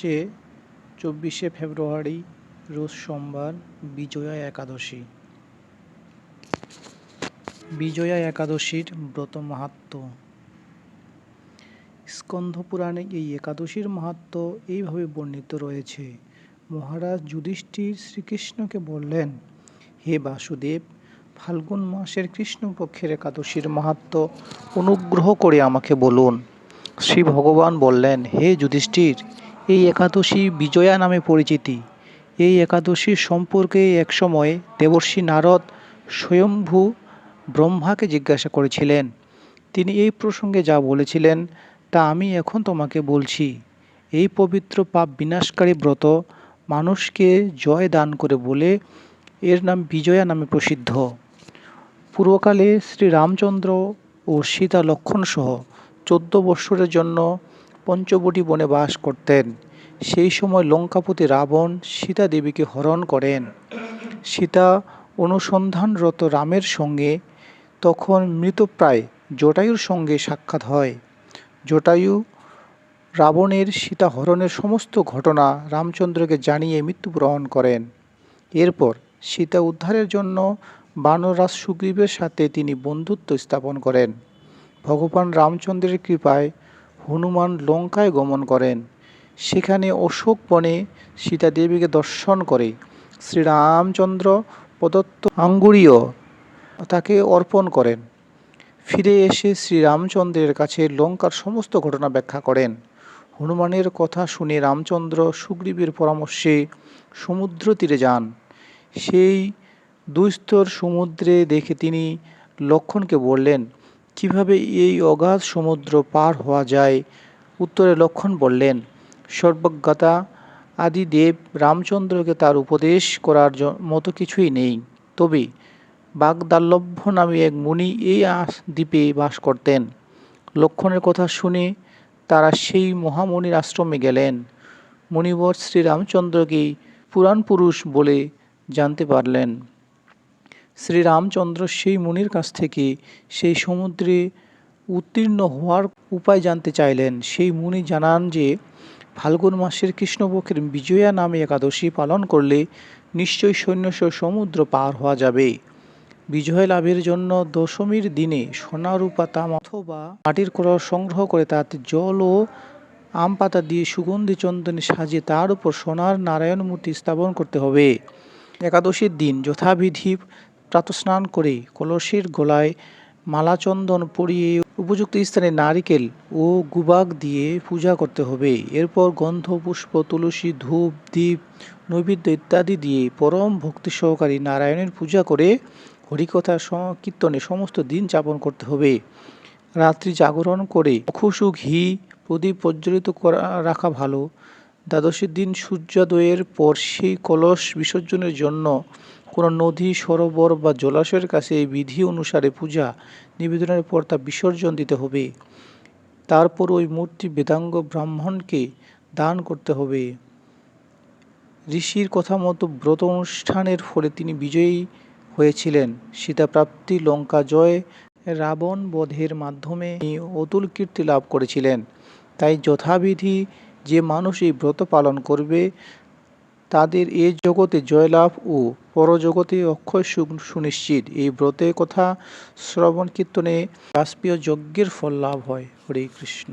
আসছে চব্বিশে ফেব্রুয়ারি, রোজ সোমবার, বিজয়া একাদশী। বিজয়া একাদশীর ব্রত মাহাত্ম্য স্কন্দ পুরাণে এই একাদশীর মাহাত্ম্য এইভাবে বর্ণিত রয়েছে। মহারাজ যুধিষ্ঠির শ্রীকৃষ্ণকে বললেন, হে বাসুদেব, ফাল্গুন মাসের কৃষ্ণপক্ষের একাদশীর মাহাত্ম্য অনুগ্রহ করে আমাকে বলুন। শ্রী ভগবান বললেন, হে যুধিষ্ঠির এই একাদশী বিজয়া নামে পরিচিতি। এই একাদশীর সম্পর্কে একসময় দেবর্ষি নারদ স্বয়ম্ভু ব্রহ্মাকে জিজ্ঞাসা করেছিলেন, তিনি এই প্রসঙ্গে যা বলেছিলেন, তা আমি এখন তোমাকে বলছি। এই পবিত্র পাপ বিনাশকারী ব্রত মানুষকে জয় দান করে বলে এর নাম বিজয়া নামে প্রসিদ্ধ। পূর্বকালে শ্রী রামচন্দ্র ও সীতা লক্ষণ সহ চোদ্দ বৎসরের জন্য পঞ্চবটি বনে বাস করতেন। সেই সময় লঙ্কাপতি রাবণ সীতা দেবীকে হরণ করেন। সীতা অনুসন্ধানরত রামের সঙ্গে, তখন মৃতপ্রায় জটায়ুর সঙ্গে সাক্ষাৎ হয়। জটায়ু রাবণের সীতা হরণের সমস্ত ঘটনা রামচন্দ্রকে জানিয়ে মৃত্যুবরণ করেন। এরপর সীতা উদ্ধারের জন্য বানরাজ সুগ্রীবের সাথে তিনি বন্ধুত্ব স্থাপন করেন। ভগবান রামচন্দ্রের কৃপায় হনুমান লঙ্কায় গমন করেন। সেখানে অশোক বনে সীতা দেবীকে দর্শন করে শ্রীরামচন্দ্র প্রদত্ত আঙ্গুরীয় তাকে অর্পণ করেন। ফিরে এসে শ্রীরামচন্দ্রের কাছে লঙ্কার সমস্ত ঘটনা ব্যাখ্যা করেন। হনুমানের কথা শুনে রামচন্দ্র সুগ্রীবের পরামর্শে সমুদ্র তীরে যান। সেই দুস্তর সমুদ্রে দেখে তিনি লক্ষণকে বললেন কীভাবে এই অগাধ সমুদ্র পার হওয়া যায়? উত্তরে লক্ষণ বললেন, সর্বজ্ঞতা আদি দেব রামচন্দ্রকে তার উপদেশ করার মতো কিছুই নেই। তবে বাগদাল্লভ্য নামে এক মুনি এই দ্বীপে বাস করতেন। লক্ষণের কথা শুনে তারা সেই মহামুনির আশ্রমে গেলেন। মুনিবর শ্রীরামচন্দ্রকে পুরাণ পুরুষ বলে জানতে পারলেন। শ্রীরামচন্দ্র সেই মুনির কাছ থেকে সেই সমুদ্রে উত্তীর্ণ হওয়ার উপায় জানতে চাইলেন। সেই মুনি জানান যে, ফাল্গুন মাসের কৃষ্ণপক্ষের বিজয়া নামে একাদশী পালন করলে নিশ্চয়ই সৈন্যসহ সমুদ্র পার হওয়া যাবে। বিজয় লাভের জন্য দশমীর দিনে সোনা তাম অথবা মাটির কলস সংগ্রহ করে তাতে জল ও আম পাতা দিয়ে সুগন্ধি চন্দনে সাজিয়ে তার উপর সোনার নারায়ণ মূর্তি স্থাপন করতে হবে। একাদশীর দিন যথাবিধি প্রাতস্নান করে কলসের গলায় মালাচন্দন পরিয়ে উপযুক্ত স্থানে নারিকেল ও গুবাক দিয়ে পূজা করতে হবে। এরপর গন্ধ, পুষ্প, তুলসী, ধূপ দ্বীপ নৈবেদ্য ইত্যাদি দিয়ে পরম ভক্তি সহকারী নারায়ণের পূজা করে হরিকথা কীর্তনে সমস্ত দিন যাপন করতে হবে। রাত্রি জাগরণ করে খুশু ঘি, প্রদীপ প্রজ্বলিত করা, রাখা ভালো। দ্বাদশীর দিন সূর্যোদয়ের পর সেই কলস বিসর্জনের জন্য কোনো নদী, সরোবর বা জলাশয়ের কাছে বিধি অনুসারে পূজা নিবেদনের পর তা বিসর্জন দিতে হবে। তারপর ওই মূর্তি বেদাঙ্গ ব্রাহ্মণকে দান করতে হবে। ঋষির কথা মতো ব্রত অনুষ্ঠানের ফলে তিনি বিজয়ী হয়েছিলেন। সীতাপ্রাপ্তি লঙ্কা জয়, রাবণ বধের মাধ্যমে অতুল কীর্তি লাভ করেছিলেন। তাই যথাবিধি যে মানুষ এই ব্রত পালন করবে, তাদের এ জগতে জয়লাভ ও পরজগতে অক্ষয় সুনিশ্চিত। এই ব্রতের কথা শ্রবণ কীর্তনে বাষ্পীয় যজ্ঞের ফল লাভ হয়। হরে কৃষ্ণ।